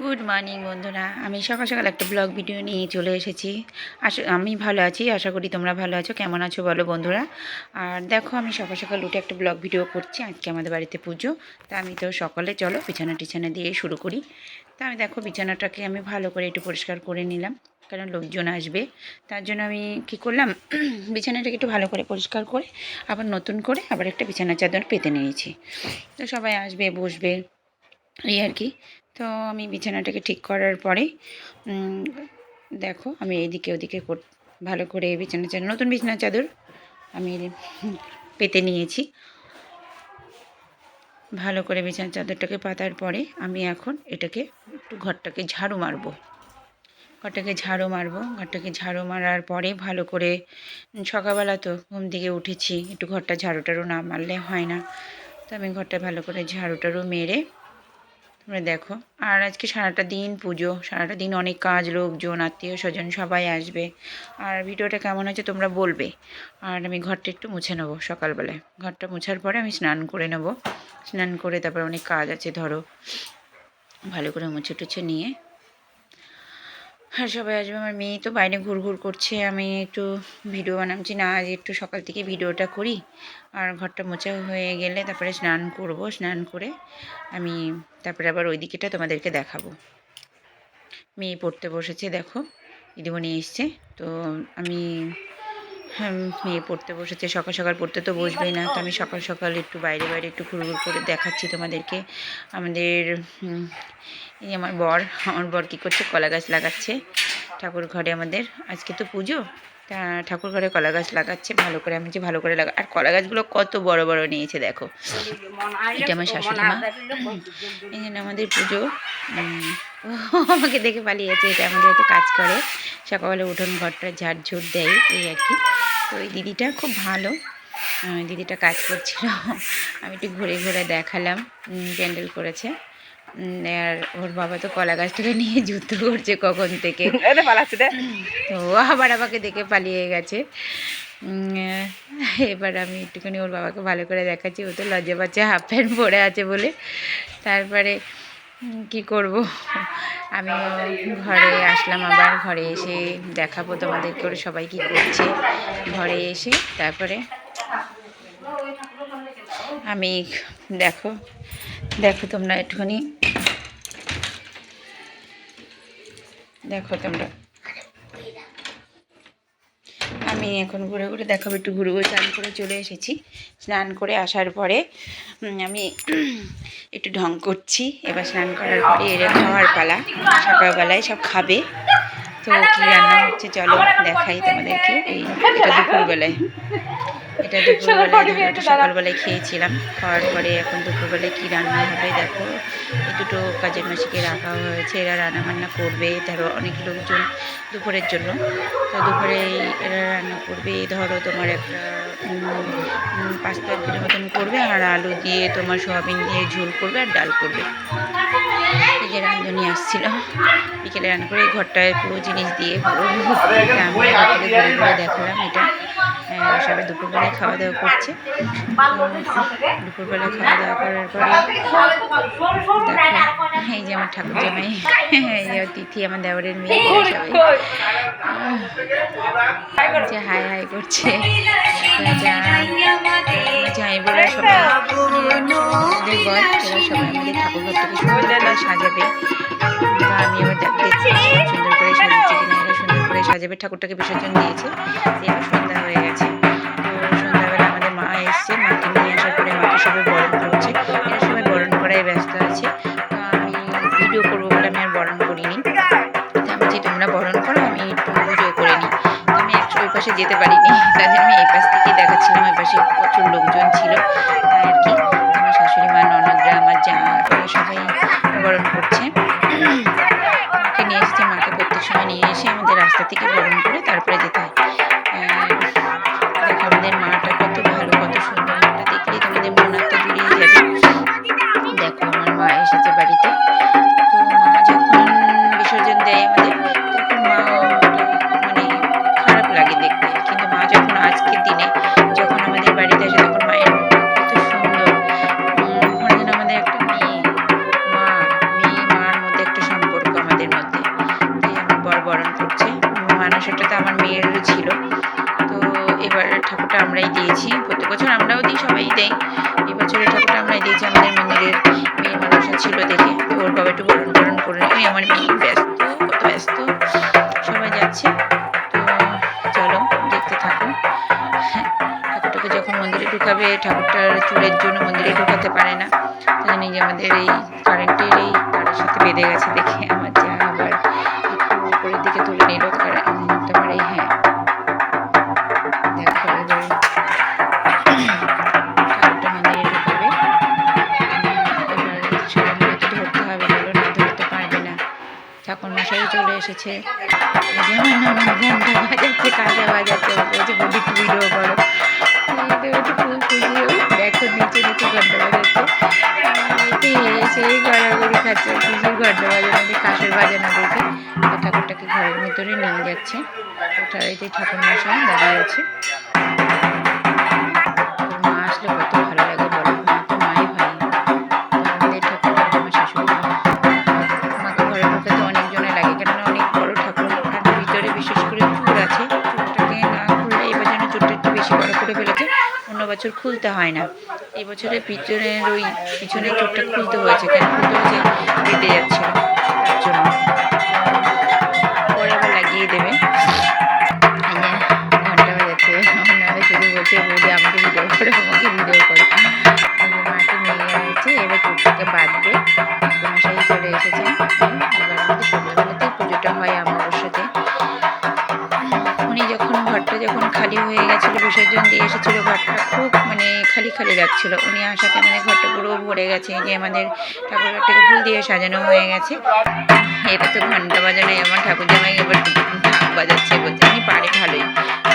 Good morning বন্ধুরা। আমি সকাল সকাল একটা ব্লগ ভিডিও নিয়ে চলে এসেছি। আশা, আমি ভালো আছি, আশা করি তোমরা ভালো আছো। কেমন আছো বলো বন্ধুরা? আর দেখো, আমি সকাল সকাল উঠে একটা ব্লগ ভিডিও করছি। আজকে আমাদের বাড়িতে পুজো। তা আমি তো সকালে, চলো, বিছানা টিছানা দিয়ে শুরু করি। তা আমি দেখো, বিছানাটাকে আমি ভালো করে একটু পরিষ্কার করে নিলাম। কারণ লোকজন আসবে। তার জন্য আমি কি করলাম, বিছানাটাকে একটু ভালো করে পরিষ্কার করে, আবার নতুন করে আবার একটা বিছানা চাদর পেতে নিয়েছি। তো সবাই আসবে, বসবে, এই আর কি। তো আমি বিছানাটাকে ঠিক করার পরে দেখো আমি এদিকে ওদিকে ভালো করে বিছানা চাদর, নতুন বিছানা চাদর আমি পেতে নিয়েছি। ভালো করে বিছানা চাদরটাকে পাতার পরে আমি এখন এটাকে একটু ঘরটাকে ঝাড়ু মারবো। ঘরটাকে ঝাড়ু মারবো, ঘরটাকে ঝাড়ু মারার পরে ভালো করে, সকালবেলা তো ঘুম থেকে উঠেছি, একটু ঘরটা ঝাড়ু টাড়ু না মারলে হয় না। তো আমি ঘরটা ভালো করে ঝাড়ু টাড়ু মেরে তোমরা দেখো, আর আজকে সারাটা দিন পুজো, সারাটা দিন অনেক কাজ, লোকজন, আত্মীয় স্বজন সবাই আসবে। আর ভিডিওটা কেমন হয়েছে তোমরা বলবে। আর আমি ঘরটা একটু মুছে নেব সকালবেলায়। ঘরটা মুছার পরে আমি স্নান করে নেব। স্নান করে তারপর অনেক কাজ আছে, ধরো। ভালো করে মুছে টুছে নিয়ে আর সবাই আসবে। আমার মেয়ে তো বাইরে ঘুর ঘুর করছে। আমি একটু ভিডিও বানাচ্ছি না আজ একটু সকাল থেকে ভিডিওটা করি। আর ঘরটা মোচা হয়ে গেলে তারপরে স্নান করব স্নান করে আমি তারপরে আবার ওই দিকেটা তোমাদেরকে দেখাবো। মেয়ে পড়তে বসেছে দেখো। দিদিমণি এসছে। তো আমি হ্যাঁ, মেয়ে পড়তে বসেছে, সকাল সকাল পড়তে তো বসবেই না, তো আমি সকাল সকাল একটু বাইরে বাইরে একটু ঘুরঘুর করে দেখাচ্ছি তোমাদেরকে। আমাদের এই আমার বর আমার বর কী করছে, কলা গাছ লাগাচ্ছে ঠাকুর ঘরে আমাদের। আজকে তো পুজো ঠাকুর ঘরে কলা গাছ লাগাচ্ছে, ভালো করে আমি যে ভালো করে লাগা আর কলা গাছগুলো কত বড় বড় নিয়েছে দেখো। এটা আমার শাশুড়ি মা। এই জন্য আমাদের পুজো আমাকে দেখে পালিয়েছে, এটা আমাদের হয়তো কাজ করে। সকালে উঠোন ঘরটা ঝাড় ঝুট দেয়, এই আর কি। তো ওই দিদিটা খুব ভালো দিদিটা কাজ করছিল। আমি একটু ঘুরে ঘুরে দেখালাম প্যান্ডেল করেছে। আর ওর বাবা তো কলা গাছটাকে নিয়ে যুদ্ধ করছে কখন থেকে। তো ও আবার আমাকে দেখে পালিয়ে গেছে। এবার আমি একটুখানি ওর বাবাকে ভালো করে দেখাচ্ছি। ও তো লজ্জা পাচ্ছে হাফ প্যান্ট পরে আছে বলে। তারপরে কি করব? আমি ঘরে আসলাম আবার ঘরে এসে দেখাবো তোমাদের করে সবাই কি করছে। ঘরে এসে তারপরে আমি দেখো দেখো তোমরা একটুখানি। দেখো তোমরা। আমি এখন ঘুরে ঘুরে দেখাবো, একটু ঘুরে ঘুরে স্নান করে চলে এসেছি। স্নান করে আসার পরে আমি একটু ঢং করছি। এবার স্নান করার পরে এরা খাওয়ার পালা। সকালবেলায় সব খাবে। তো কী রান্না হচ্ছে, চলো দেখাই তোমাদেরকে এই দুপুরবেলায়। এটা দুপুরবেলায় সকালবেলায় খেয়েছিলাম খাওয়ার পরে এখন দুপুরবেলায় কী রান্না হবে দেখো। এই দুটো কাজের মাসিকে রাখা হয়েছে এরা রান্না বান্না করবে ধরো অনেক লোকজন দুপুরের জন্য। তো দুপুরে এরা রান্না করবে ধরো তোমার একটা পাঁচ তরকারির মতন করবে আর আলু দিয়ে তোমার সয়াবিন দিয়ে ঝোল করবে আর ডাল করবে। এই যে রাঁধুনি আসছিল। বিকেলে রান্না করে এই ঘরটায় পুরো জিনিস দিয়ে পুরো আমি ঘরটাকে ঘুরে ঘুরে দেখালাম এটা। সবাই দুপুরবেলায় খাওয়া দাওয়া করছে দুপুরবেলা খাওয়া দাওয়া করার পরে এই যে আমার ঠাকুর জামাই এই যে তিথি আমার দেওয়ারের মেয়ে সবাই। যে হাই হাই করছে। সবাই। বল এরা সবাই আমাদের ঠাকুর সুন্দর সাজাবে। আমি এবার দেখ- দেখছি সুন্দর করে সাজাচ্ছে। সাজাবে ঠাকুরটাকে বিসর্জন দিয়েছে। দিয়ে এবার সন্ধ্যা হয়ে গেছে। তো সন্ধ্যাবেলা আমাদের মা এসছে। মাকে নিয়ে আসার পরে মাকে সবাই বরণ করছে। এরা সবাই বরণ করায় ব্যস্ত আছে। তো আমি ভিডিও করব বলে আমি আর বরণ করিনি। আমি যে তোমরা বরণ করো, আমি ভিডিও করে নিই। আমি একটু ওই পাশে যেতে পারিনি। তার জন্য আমি এই পাশ থেকেই দেখাচ্ছিলাম। ওই পাশে প্রচুর লোকজন ছিল। তাই আর কি। আমার শাশুড়ি মা, ননদরা, আমার যা গরম পড়ছে। তো আমার মেয়েরও ছিল। তো এবার ঠাকুরটা আমরাই দিয়েছি। প্রত্যেক বছর আমরাও দিই, সবাই দেয়। এবছরের ঠাকুরটা আমরাই দিয়েছি। আমাদের মন্দিরের মেয়ের মানুষের ছিল দেখে। তো ওর বাবা একটু বরণ বরণ করে ওই আমার মেয়ে ব্যস্ত, কত ব্যস্ত। সবাই যাচ্ছে। তো চলো, দেখতে থাকুন। হ্যাঁ, ঠাকুরটাকে যখন মন্দিরে ঢুকাবে, ঠাকুরটার চুলের জন্য মন্দিরে ঢুকাতে পারে না। তাই নিজে আমাদের এই চলে এসেছে। এই যে আমার নানা ঘণ্টা বাজাচ্ছে, কাজা বাজাচ্ছে, বলছে বৌদি একটু করো। দেখো, নিচে নিচে ঘণ্টা বাজাচ্ছে। সেই গড়াগড়ি খাচ্ছে ঘণ্টা বাজানো কাশের বাজানো দেখে ঠাকুরটাকে ঘরের ভিতরে নিয়ে যাচ্ছে। ওটার এই যে ঠাকুর মশাই দাঁড়িয়ে আছে। বছর খুলতে হয় না। এই বছরে পিছনের ওই পিছনের চুরটা খুলতে হয়েছে কেন? খুলতে হয়েছে তার জন্য। পরে আবার লাগিয়ে দেবে। যে ঘণ্টা বলছে আমাকে করে করে। মশাই চলে এসেছে। এবার পুজোটা হয় উনি যখন ঘরটা যখন খালি হয়ে গেছিল, বিসর্জন দিয়ে মানে খালি খালি লাগছিল উনি আসাতে আমাদের ঘরটা পুরো ভরে গেছে যে আমাদের ঠাকুর ঘরটাকে ফুল দিয়ে সাজানো হয়ে গেছে। এটা তো ঘণ্টা বাজানোই আমার ঠাকুর জামাই এবার ঢাক বাজাচ্ছে বলছে উনি পারে ভালোই।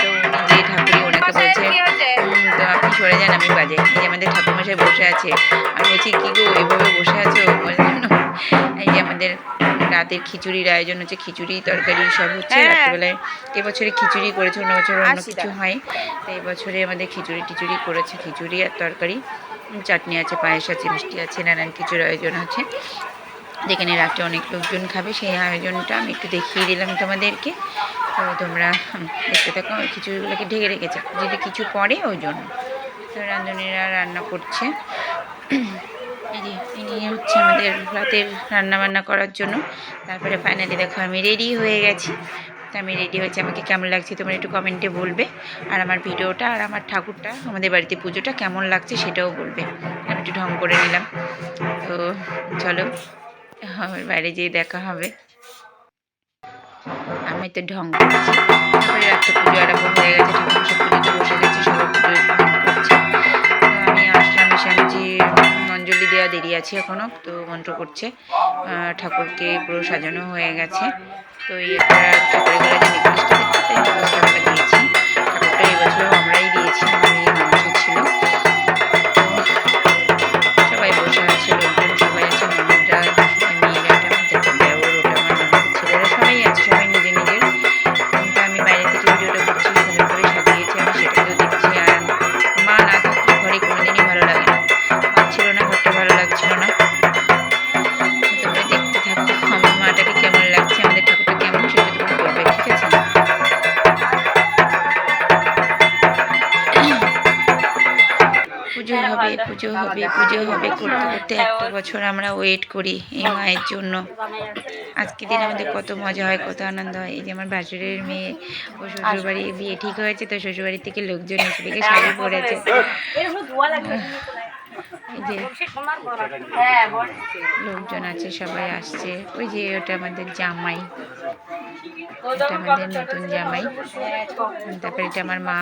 তো উনি যে ঠাকুরই ওনাকে বলছে তো আপনি সরে যান আমি বাজাই। এই যে আমাদের ঠাকুরমশাই বসে আছে। আমি বলছি কী গো এভাবে বসে আছো? এই যে আমাদের রাতের খিচুড়ির আয়োজন হচ্ছে খিচুড়ি তরকারি সব হচ্ছে হ্যাঁ। রাত্রিবেলায়। এবছরে খিচুড়ি করেছে অন্য বছর অন্য কিছু হয়। তো এই বছরে আমাদের খিচুড়ি টিচুড়ি করেছে খিচুড়ি আর তরকারি। চাটনি আছে পায়েস আছে মিষ্টি আছে নানান কিছুর আয়োজন আছে যেখানে রাত্রে অনেক লোকজন খাবে সেই আয়োজনটা আমি একটু দেখিয়ে দিলাম তোমাদেরকে। তো তোমরা দেখতে থাকো খিচুড়িগুলোকে ঢেকে রেখেছে। যদি কিছু পরে ওই জন্য। তো রাঁধুনিরা রান্না করছে। এই হচ্ছে আমাদের রাতের রান্না বান্না করার জন্য। তারপরে ফাইনালি দেখো আমি রেডি হয়ে গেছি। তো আমি রেডি হয়েছি। আমাকে কেমন লাগছে তোমরা একটু কমেন্টে বলবে। আর আমার ভিডিওটা আর আমার ঠাকুরটা, আমাদের বাড়িতে পুজোটা কেমন লাগছে সেটাও বলবে। আমি একটু ঢং করে নিলাম। তো চলো, আমার বাইরে যেয়ে দেখা হবে। আমি তো ঢং করছি। তারপরে রাত্রে পুজো আরম্ভ হয়ে গেছে। ঠাকুর সব পুজোতে বসে গেছে, সবাই পুজো করছে। আমি আসলাম, এসে যে অঞ্জলি দেওয়া দেরি আছে এখনও তো মন্ত্র করছে। ঠাকুরকে পুরো সাজানো হয়ে গেছে। তো এই একটা ঠাকুরের গলায় দিয়েছি। ঠাকুরটা এবছরও আমরাই দিয়েছি। আমার করতে করতে একটা বছর আমরা ওয়েট করি এই মায়ের জন্য। আজকে দিন আমাদের কত মজা হয় কত আনন্দ হয়। এই যে আমার ভাসুরের মেয়ে ও শ্বশুরবাড়ি বিয়ে ঠিক হয়েছে তো শ্বশুরবাড়ি থেকে লোকজন এসে দেখে শাড়ি পরেছে। এই লোকজন আছে সবাই আসছে। ওই যে ওটা আমাদের জামাই। এটা আমাদের নতুন জামাই। তারপরে এটা আমার মা।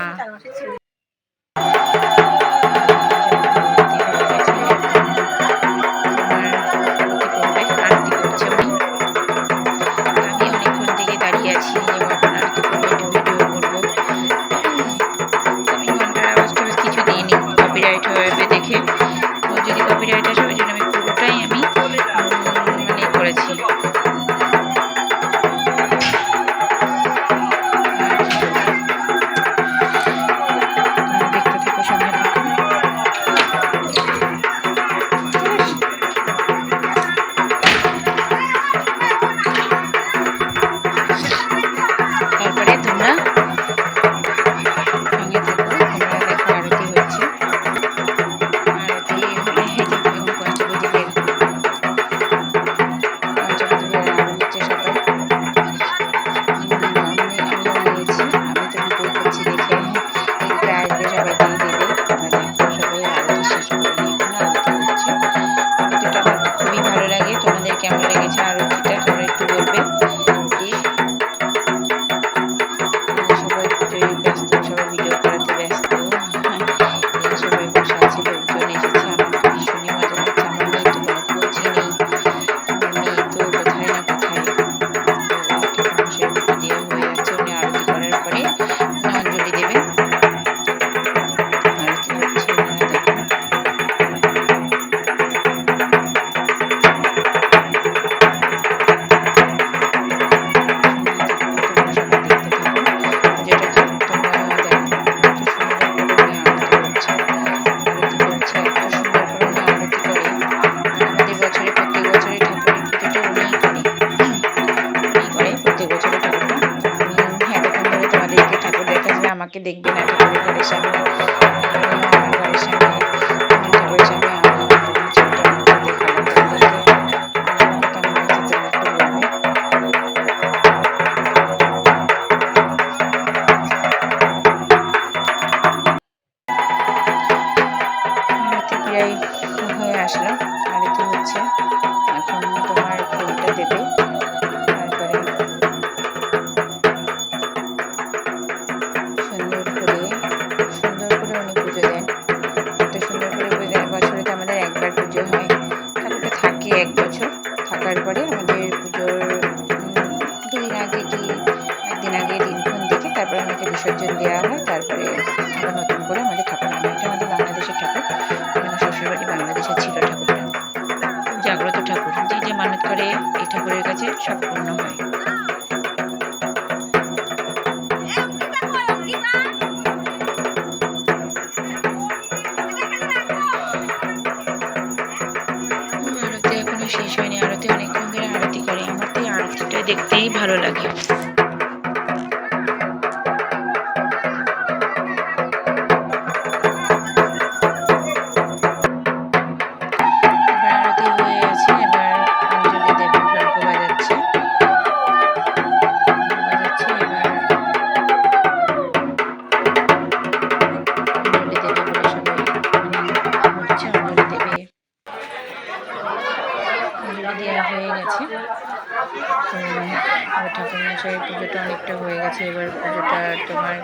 ঠাকুর পুজোটা অনেকটা হয়ে গেছে এবার পুজোটা তোমার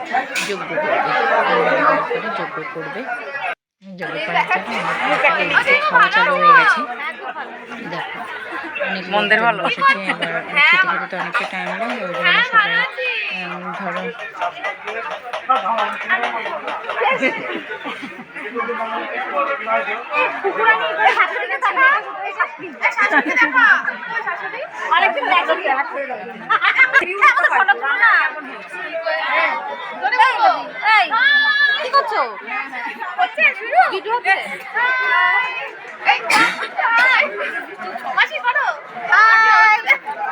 যোগ্য করবে। যজ্ঞ করবে। যজ্ঞ করার জন্য খাওয়া চালু হয়ে গেছে। দেখো অনেক মন্দির ভালো। এবার খেতে খেতে তো অনেকটা টাইম লাগে ওই জন্য সবাই ধরো এই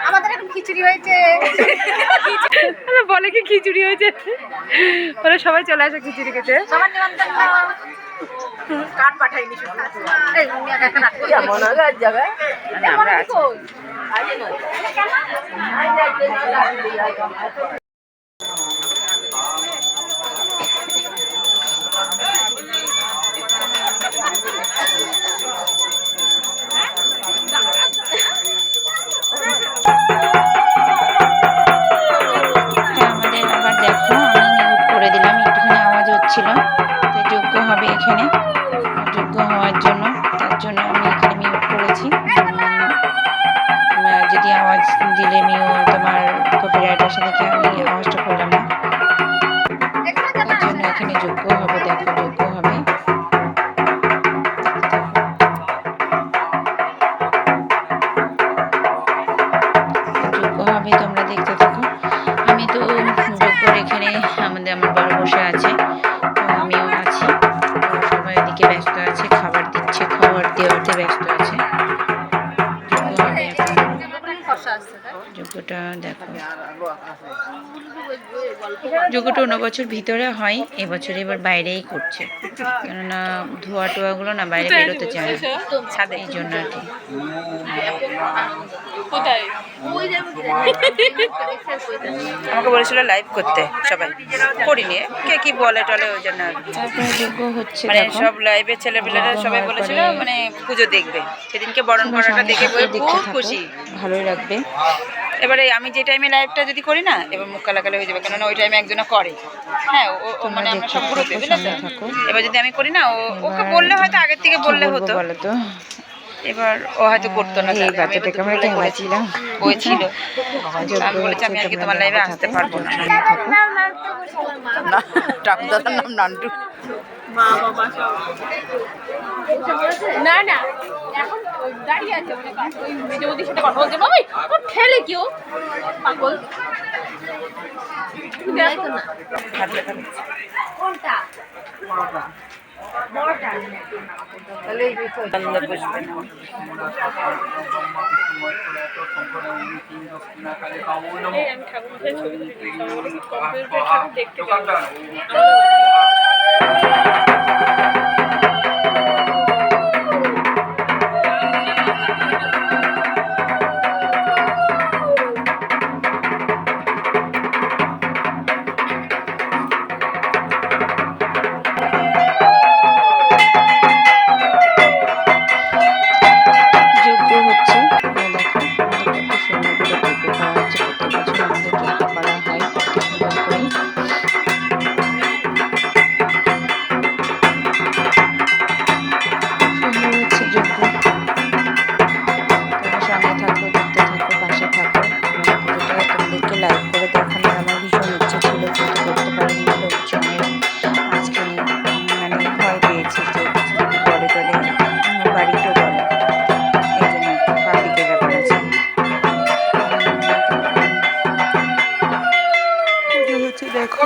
আমাদের এখন খিচুড়ি হয়েছে বলে কি খিচুড়ি হয়েছে? সবাই চলে আসে খিচুড়ি খেতে। সবার নিমন্ত্রণ। কাঠ পাঠাইনি। আমরা আমাদের আবার দেখো আমি করে দিলাম একটুখানি আওয়াজ হচ্ছিল তো যোগ্য হবে এখানে। কপিরাইট আসে যোগ্যটা অন্য বছর ভিতরে হয় এবছর এবার বাইরেই করছে। কেননা ধোয়া টোয়াগুলো না বাইরে বেরোতে চায় না। ছাদে এই জন্য আর কি। আমাকে বলেছিল লাইভ করতে সবাই। করিনি। কে কি বলে টলে ওই জন্য মানে সব লাইভের ছেলেপেলেরা সবাই বলেছিল মানে পুজো দেখবে। সেদিনকে বরণ করাটা দেখে খুব খুশি। ভালোই লাগবে। এবারে আমি যে টাইমে লাইভটা যদি করি না এবার মুখ কালাকালি হয়ে যাবে কেননা ওই টাইমে একজনে করে হ্যাঁ ও ও মানে আমরা সব গ্রুপে থাকো, বুঝলে তো এবার যদি আমি করি না ও ওকে বললে হয়তো আগের থেকে বললে হতো বলো তো এবার ও হয়তো করতো না এই বাচ্চাটাকে আমরা দুপুরবেলা কেমন করেছি। ছিলাম ওই ছিল আমি বলেছি আমি আজকে তোমার লাইভে আসতে পারব না দাদার নাম নান্টু না না এখন দাঁড়িয়ে আছে মানে ওই মেজবদির সাথে কথা বলছে বাবাই ও ঠেলে কেউ পাগল। দেখো। না। কোনটা? দেখতে Thank you.